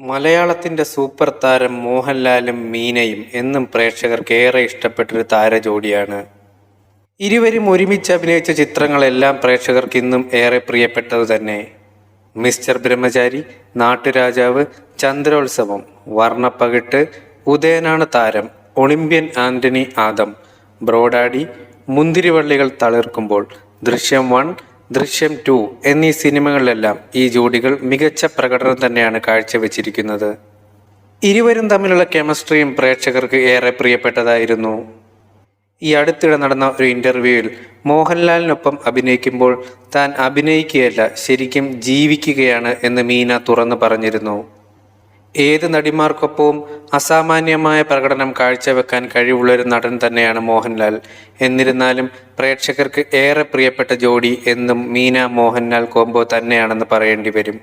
മലയാളത്തിന്റെ സൂപ്പർ താരം മോഹൻലാലും മീനയും എന്നും പ്രേക്ഷകർക്ക് ഏറെ ഇഷ്ടപ്പെട്ടൊരു താരജോഡിയാണ്. ഇരുവരും ഒരുമിച്ച് അഭിനയിച്ച ചിത്രങ്ങളെല്ലാം പ്രേക്ഷകർക്ക് ഇന്നും ഏറെ പ്രിയപ്പെട്ടത് തന്നെ. Mister Brahmachari Natturajavu Chandrolsavam Varnapakittu Udayananu Tharam Olympian Antony Adam Bro Daddy Munthirivallikal Thalirkkumbol Drishyam one Drishyam to എന്നീ സിനിമകളിലെല്ലാം ഈ ജോഡികൾ മികച്ച പ്രകടനം തന്നെയാണ് കാഴ്ചവെച്ചിരിക്കുന്നത്. ഇരുവരും തമ്മിലുള്ള കെമിസ്ട്രിയും പ്രേക്ഷകർക്ക് ഏറെ പ്രിയപ്പെട്ടതായിരുന്നു. ഈ അടുത്തിടെ നടന്ന ഒരു ഇന്റർവ്യൂവിൽ മോഹൻലാലിനൊപ്പം അഭിനയിക്കുമ്പോൾ താൻ അഭിനയിക്കുകയല്ല ശരിക്കും ജീവിക്കുകയാണ് എന്ന് മീന തുറന്നു പറഞ്ഞിരുന്നു. ഏത് നടിമാർക്കൊപ്പവും അസാമാന്യമായ പ്രകടനം കാഴ്ചവെക്കാൻ കഴിവുള്ളൊരു നടൻ തന്നെയാണ് മോഹൻലാൽ. എന്നിരുന്നാലും പ്രേക്ഷകർക്ക് ഏറെ പ്രിയപ്പെട്ട ജോഡി എന്നും മീന മോഹൻലാൽ കോംബോ തന്നെയാണെന്ന് പറയേണ്ടി വരും.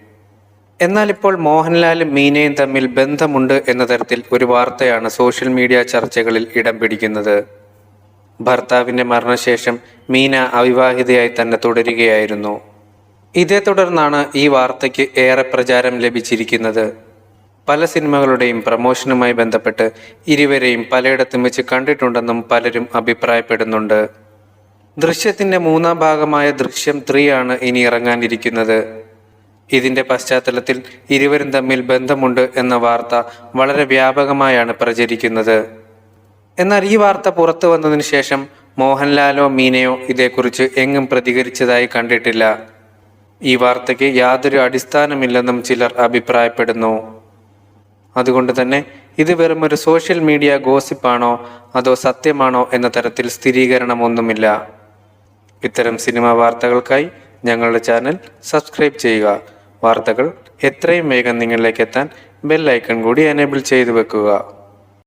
എന്നാൽ ഇപ്പോൾ മോഹൻലാലും മീനയും തമ്മിൽ ബന്ധമുണ്ട് എന്ന തരത്തിൽ ഒരു വാർത്തയാണ് സോഷ്യൽ മീഡിയ ചർച്ചകളിൽ ഇടം പിടിക്കുന്നത്. ഭർത്താവിന്റെ മരണശേഷം മീന അവിവാഹിതയായി തന്നെ തുടരുകയായിരുന്നു. ഇതേ തുടർന്നാണ് ഈ വാർത്തയ്ക്ക് ഏറെ പ്രചാരം ലഭിച്ചിരിക്കുന്നത്. പല സിനിമകളുടെയും പ്രമോഷനുമായി ബന്ധപ്പെട്ട് ഇരുവരെയും പലയിടത്തും വെച്ച് കണ്ടിട്ടുണ്ടെന്നും പലരും അഭിപ്രായപ്പെടുന്നുണ്ട്. ദൃശ്യത്തിന്റെ മൂന്നാം ഭാഗമായ ദൃശ്യം ത്രീ ആണ് ഇനി ഇറങ്ങാനിരിക്കുന്നത്. ഇതിന്റെ പശ്ചാത്തലത്തിൽ ഇരുവരും തമ്മിൽ ബന്ധമുണ്ട് എന്ന വാർത്ത വളരെ വ്യാപകമായാണ് പ്രചരിക്കുന്നത്. എന്നാൽ ഈ വാർത്ത പുറത്തു വന്നതിന് ശേഷം മോഹൻലാലോ മീനയോ ഇതേക്കുറിച്ച് എങ്ങും പ്രതികരിച്ചതായി കണ്ടിട്ടില്ല. ഈ വാർത്തയ്ക്ക് യാതൊരു അടിസ്ഥാനമില്ലെന്നും ചിലർ അഭിപ്രായപ്പെടുന്നു. അതുകൊണ്ട് തന്നെ ഇത് വെറും ഒരു സോഷ്യൽ മീഡിയ ഗോസിപ്പാണോ അതോ സത്യമാണോ എന്ന തരത്തിൽ സ്ഥിരീകരണമൊന്നുമില്ല. ഇത്തരം സിനിമ വാർത്തകൾക്കായി ഞങ്ങളുടെ ചാനൽ സബ്സ്ക്രൈബ് ചെയ്യുക. വാർത്തകൾ എത്രയും വേഗം നിങ്ങളിലേക്ക് എത്താൻ ബെൽ ഐക്കൺ കൂടി എനേബിൾ ചെയ്തു വെക്കുക.